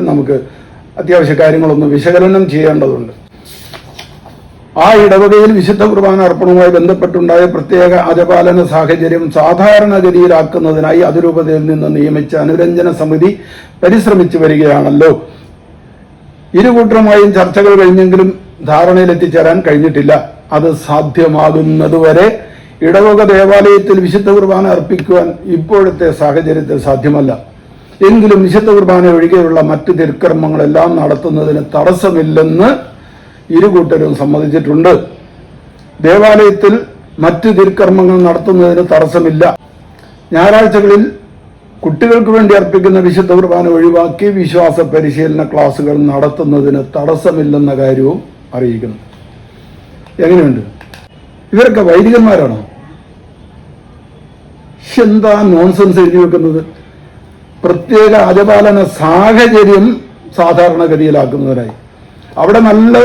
നമുക്ക് അത്യാവശ്യ കാര്യങ്ങളൊന്നും വിശകലനം ചെയ്യേണ്ടതുണ്ട്. ആ ഇടവകയിൽ വിശുദ്ധ കുർബാന അർപ്പണവുമായി ബന്ധപ്പെട്ടുണ്ടായ പ്രത്യേക അജപാലന സാഹചര്യം സാധാരണഗതിയിലാക്കുന്നതിനായി അതിരൂപതയിൽ നിന്ന് നിയമിച്ച അനുരഞ്ജന സമിതി പരിശ്രമിച്ചു വരികയാണല്ലോ. ഇരുകൂട്ടരുമായും ചർച്ചകൾ കഴിഞ്ഞെങ്കിലും ധാരണയിലെത്തിച്ചേരാൻ കഴിഞ്ഞിട്ടില്ല. അത് സാധ്യമാകുന്നതുവരെ ഇടവക ദേവാലയത്തിൽ വിശുദ്ധ കുർബാന അർപ്പിക്കുവാൻ ഇപ്പോഴത്തെ സാഹചര്യത്തിൽ സാധ്യമല്ല. എങ്കിലും നിശബ്ദ കുർബാന ഒഴികെയുള്ള മറ്റ് തിരുക്കർമ്മങ്ങളെല്ലാം നടത്തുന്നതിന് തടസ്സമില്ലെന്ന് ഇരുകൂട്ടരും സമ്മതിച്ചിട്ടുണ്ട്. ദേവാലയത്തിൽ മറ്റ് തിരുക്കർമ്മങ്ങൾ നടത്തുന്നതിന് തടസ്സമില്ല. ഞായറാഴ്ചകളിൽ കുട്ടികൾക്ക് വേണ്ടി അർപ്പിക്കുന്ന വിശുദ്ധ കുർബാന ഒഴിവാക്കി വിശ്വാസ പരിശീലന ക്ലാസുകൾ നടത്തുന്നതിന് തടസ്സമില്ലെന്ന കാര്യവും അറിയിക്കുന്നു. എങ്ങനെയുണ്ട്? ഇവരൊക്കെ വൈദികന്മാരാണോ? എന്താ നോൺസെൻസ് എഴുതി വെക്കുന്നത്? പ്രത്യേക അജപാലന സാഹചര്യം സാധാരണഗതിയിലാക്കുന്നവരായി. അവിടെ നല്ല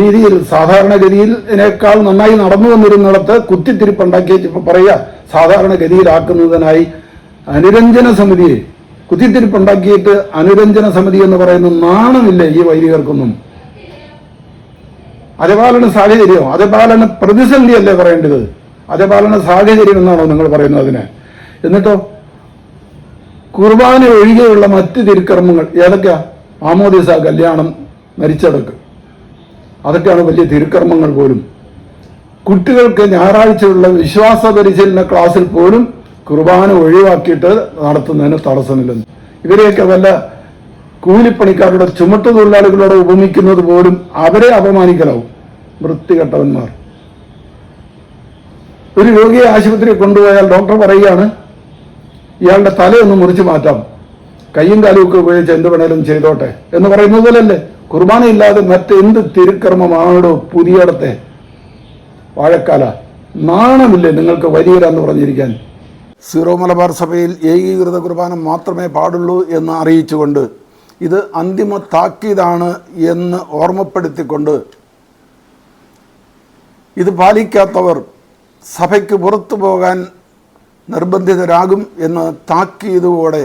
രീതിയിൽ സാധാരണഗതിയിൽ ഇതിനേക്കാൾ നന്നായി നടന്നു വന്നിരുന്നിടത്ത് കുത്തിത്തിരിപ്പുണ്ടാക്കി ഇപ്പൊ പറയുക സാധാരണഗതിയിലാക്കുന്നതിനായി അനുരഞ്ജന സമിതിയെ കുത്തിത്തിരിപ്പുണ്ടാക്കിയിട്ട് അനുരഞ്ജന സമിതി എന്ന് പറയുന്ന നാണമില്ല ഈ വൈദികർക്കൊന്നും? അജപാലന സാഹചര്യം അജപാലന പ്രതിസന്ധിയല്ലേ പറയേണ്ടത്? അജപാലന സാഹചര്യം എന്നാണോ നിങ്ങൾ പറയുന്നത് അതിനെ? എന്നിട്ടോ കുർബാന ഒഴികെയുള്ള മറ്റ് തിരുക്കർമ്മങ്ങൾ ഏതൊക്കെയാ? ആമോദിസ കല്യാണം മരിച്ചടക്ക് അതൊക്കെയാണ് വലിയ തിരുക്കർമ്മങ്ങൾ പോലും. കുട്ടികൾക്ക് ഞായറാഴ്ചയുള്ള വിശ്വാസ പരിശീലന ക്ലാസ്സിൽ പോലും കുർബാന ഒഴിവാക്കിയിട്ട് നടത്തുന്നതിന് തടസ്സമില്ലെന്ന്. ഇവരെയൊക്കെ വല്ല കൂലിപ്പണിക്കാരുടെ ചുമട്ട് തൊഴിലാളികളോട് ഉപമിക്കുന്നത് പോലും അവരെ അപമാനിക്കലാവും. വൃത്തികെട്ടവന്മാർ. ഒരു രോഗിയെ ആശുപത്രിയിൽ കൊണ്ടുപോയാൽ ഡോക്ടർ പറയുകയാണ് ഇയാളുടെ തലയൊന്ന് മുറിച്ചു മാറ്റാം. കയ്യും കാലും ഒക്കെ ഉപയോഗിച്ച് എന്ത് വേണേലും ചെയ്തോട്ടെ എന്ന് പറയുന്നത് പോലല്ലേ? കുർബാന ഇല്ലാതെ മറ്റെന്ത് തിരുക്കർമ്മമാണോ പുതിയടത്തെ? വാഴക്കാല നാണമില്ലേ നിങ്ങൾക്ക് വരികരാന്ന് പറഞ്ഞിരിക്കാൻ? സീറോ മലബാർ സഭയിൽ ഏകീകൃത കുർബാന മാത്രമേ പാടുള്ളൂ എന്ന് അറിയിച്ചുകൊണ്ട് ഇത് അന്തിമ താക്കീതാണ് എന്ന് ഓർമ്മപ്പെടുത്തിക്കൊണ്ട് ഇത് പാലിക്കാത്തവർ സഭയ്ക്ക് പുറത്തു പോകാൻ നിർബന്ധിതരാകും എന്ന് താക്കീതോടെ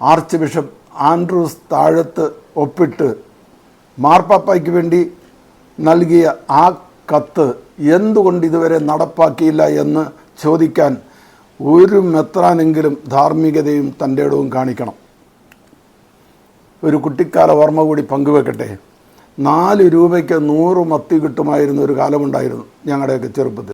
ആർച്ച് ബിഷപ്പ് ആൻഡ്രൂസ് താഴത്ത് ഒപ്പിട്ട് മാർപ്പാപ്പയ്ക്ക് വേണ്ടി നൽകിയ ആ കത്ത് എന്തുകൊണ്ട് ഇതുവരെ നടപ്പാക്കിയില്ല എന്ന് ചോദിക്കാൻ ഒരു മെത്രാനെങ്കിലും ധാർമ്മികതയും തന്റെ ഇടവും കാണിക്കണം. ഒരു കുട്ടിക്കാല ഓർമ്മ കൂടി പങ്കുവെക്കട്ടെ. നാല് രൂപയ്ക്ക് നൂറ് മത്തി കിട്ടുമായിരുന്ന ഒരു കാലമുണ്ടായിരുന്നു ഞങ്ങളുടെയൊക്കെ ചെറുപ്പത്തിൽ.